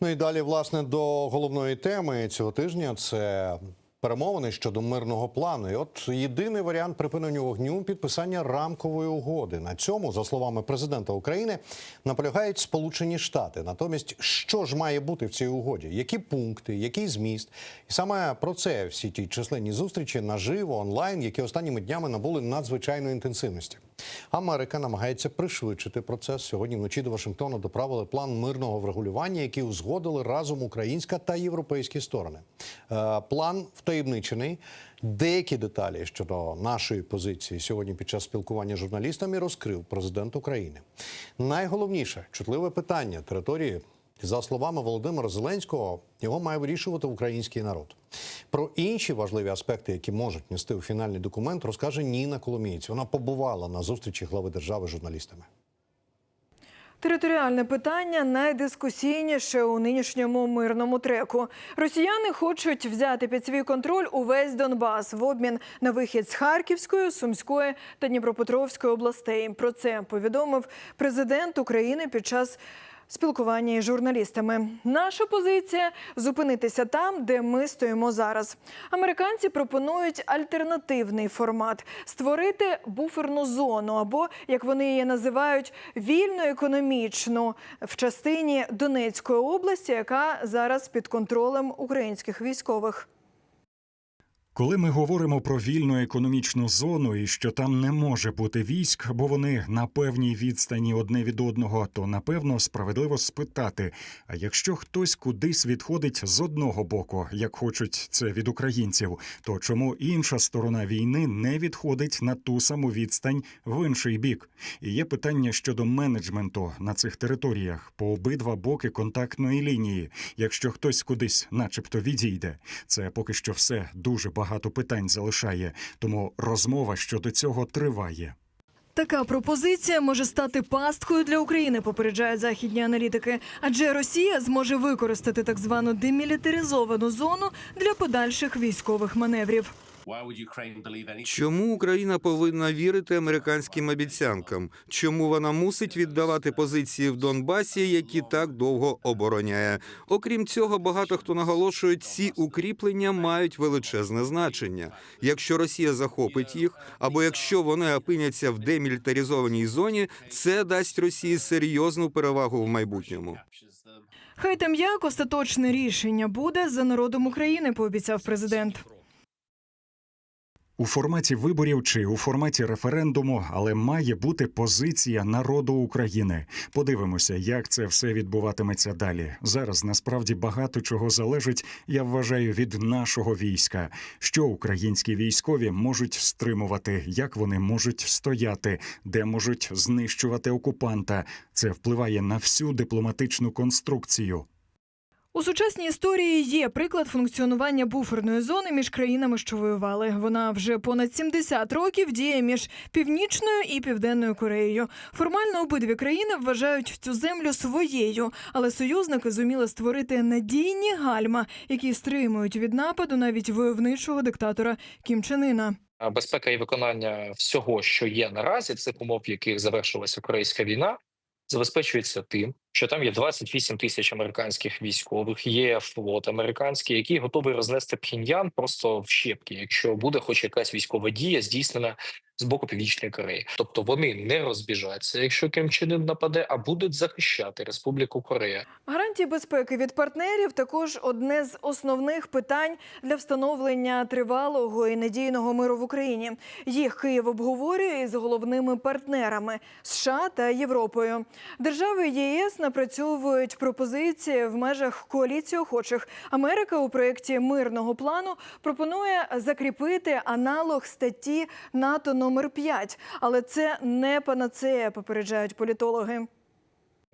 Ну і далі, власне, до головної теми цього тижня. Це перемовини щодо мирного плану. І от єдиний варіант припинення вогню підписання рамкової угоди. На цьому, за словами президента України, наполягають Сполучені Штати. Натомість, що ж має бути в цій угоді? Які пункти, який зміст? І саме про це всі ті численні зустрічі наживо онлайн, які останніми днями набули надзвичайної інтенсивності. Америка намагається пришвидшити процес. Сьогодні вночі до Вашингтона доправили план мирного врегулювання, який узгодили разом українська та європейські сторони. Е, План втаємничений. Деякі деталі щодо нашої позиції сьогодні під час спілкування з журналістами розкрив президент України. Найголовніше чутливе питання території. За словами Володимира Зеленського, його має вирішувати український народ. Про інші важливі аспекти, які можуть нести у фінальний документ, розкаже Ніна Коломієць. Вона побувала на зустрічі глави держави з журналістами. Територіальне питання найдискусійніше у нинішньому мирному треку. Росіяни хочуть взяти під свій контроль увесь Донбас в обмін на вихід з Харківської, Сумської та Дніпропетровської областей. Про це повідомив президент України під час. Спілкування із журналістами. Наша позиція зупинитися там, де ми стоїмо зараз. Американці пропонують альтернативний формат створити буферну зону, або як вони її називають, вільну економічну в частині Донецької області, яка зараз під контролем українських військових. Коли ми говоримо про вільну економічну зону і що там не може бути військ, бо вони на певній відстані одне від одного, то напевно справедливо спитати: а якщо хтось кудись відходить з одного боку, як хочуть це від українців, то чому інша сторона війни не відходить на ту саму відстань в інший бік? І є питання щодо менеджменту на цих територіях по обидва боки контактної лінії. Якщо хтось кудись, начебто, відійде, це поки що все дуже багато питань залишає, тому розмова щодо цього триває. Така пропозиція може стати пасткою для України, попереджають західні аналітики. Адже Росія зможе використати так звану демілітаризовану зону для подальших військових маневрів. Чому Україна повинна вірити американським обіцянкам? Чому вона мусить віддавати позиції в Донбасі, які так довго обороняє? Окрім цього, багато хто наголошує, ці укріплення мають величезне значення. Якщо Росія захопить їх, або якщо вони опиняться в демілітаризованій зоні, це дасть Росії серйозну перевагу в майбутньому. Хай там як остаточне рішення буде за народом України, пообіцяв президент. У форматі виборів чи у форматі референдуму, але має бути позиція народу України. Подивимося, як це все відбуватиметься далі. Зараз насправді багато чого залежить, я вважаю, від нашого війська. Що українські військові можуть стримувати, як вони можуть стояти, де можуть знищувати окупанта. Це впливає на всю дипломатичну конструкцію. У сучасній історії є приклад функціонування буферної зони між країнами, що воювали. Вона вже понад 70 років діє між північною і південною Кореєю. Формально обидві країни вважають цю землю своєю, але союзники зуміли створити надійні гальма, які стримують від нападу навіть войовничого диктатора Кім Чен Іна. Безпека і виконання всього, що є наразі, цих умов, в яких завершилася українська війна, забезпечується тим, що там є 28 тисяч американських військових, є флот американський, який готовий рознести Пхеньян просто в щепки, якщо буде хоч якась військова дія здійснена з боку Північної Кореї. Тобто вони не розбіжаться, якщо Ким Чен Ін нападе, а будуть захищати Республіку Корея. Гарантії безпеки від партнерів також одне з основних питань для встановлення тривалого і надійного миру в Україні. Їх Київ обговорює із головними партнерами США та Європою. Держави ЄС напрацьовують пропозиції в межах коаліції охочих. Америка у проєкті мирного плану пропонує закріпити аналог статті НАТО номер 5. але це не панацея, попереджають політологи.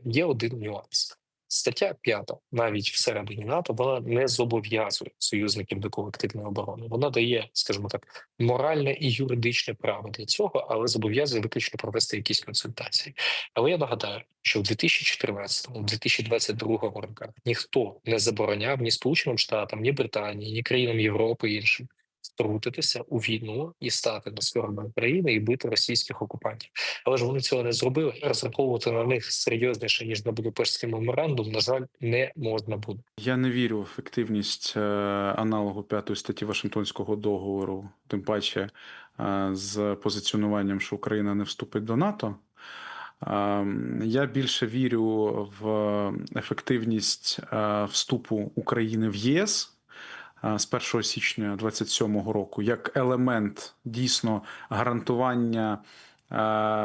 Є один нюанс. Стаття 5, навіть всередині НАТО, вона не зобов'язує союзників до колективної оборони. Вона дає, скажімо так, моральне і юридичне право для цього, але зобов'язує виключно провести якісь консультації. Але я нагадаю, що в 2014-2022 роках ніхто не забороняв ні Сполученим Штатам, ні Британії, ні країнам Європи іншим втрутитися у війну і стати на сторону України і бити російських окупантів. Але ж вони цього не зробили. Розраховувати на них серйозніше ніж на Будапештський меморандум. На жаль, не можна буде. Я не вірю в ефективність е, аналогу п'ятої статті Вашингтонського договору, тим паче е, з позиціонуванням, що Україна не вступить до НАТО. Е, Я більше вірю в ефективність вступу України в ЄС з 1 січня 2027 року як елемент дійсно гарантування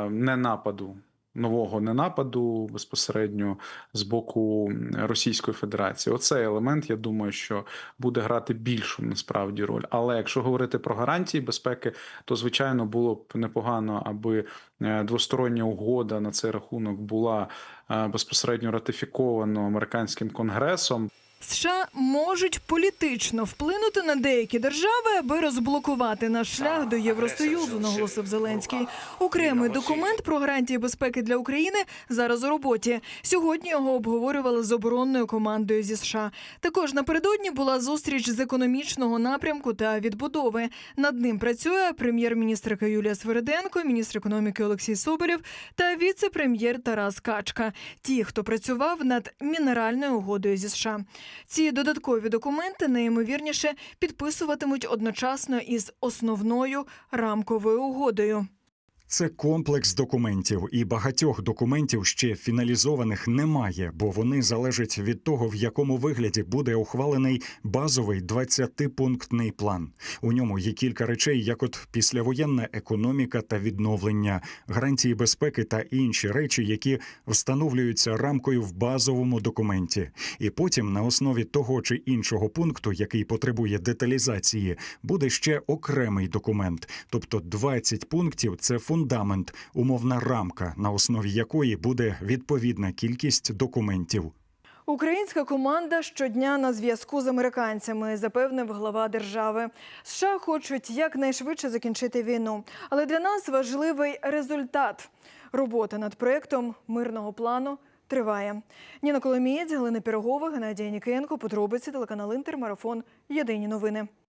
ненападу. Нового ненападу безпосередньо з боку Російської Федерації. Оцей елемент, я думаю, що буде грати більшу насправді роль. Але якщо говорити про гарантії безпеки, то звичайно було б непогано, аби е, двостороння угода на цей рахунок була е, безпосередньо ратифікована американським конгресом. США можуть політично вплинути на деякі держави, аби розблокувати наш шлях до Євросоюзу, наголосив Зеленський. Окремий документ про гарантії безпеки для України зараз у роботі. Сьогодні його обговорювали з оборонною командою зі США. Також напередодні була зустріч з економічного напрямку та відбудови. Над ним працює прем'єр-міністрка Юлія Свериденко, міністр економіки Олексій Соболєв та віце-прем'єр Тарас Качка. Ті, хто працював над мінеральною угодою зі США. Ці додаткові документи найімовірніше підписуватимуть одночасно із основною рамковою угодою. Це комплекс документів, і багатьох документів ще фіналізованих немає, бо вони залежать від того, в якому вигляді буде ухвалений базовий 20-пунктний план. У ньому є кілька речей, як от післявоєнна економіка та відновлення, гарантії безпеки та інші речі, які встановлюються рамкою в базовому документі. І потім, на основі того чи іншого пункту, який потребує деталізації, буде ще окремий документ, тобто 20 пунктів це фундамент, умовна рамка, на основі якої буде відповідна кількість документів. Українська команда щодня на зв'язку з американцями, запевнив глава держави. США хочуть якнайшвидше закінчити війну, але для нас важливий результат. Робота над проектом мирного плану триває. Ніна Коломієць, Галина Пірогова, Геннадій Нікенко, подробиці телеканал Інтер, марафон. Єдині новини.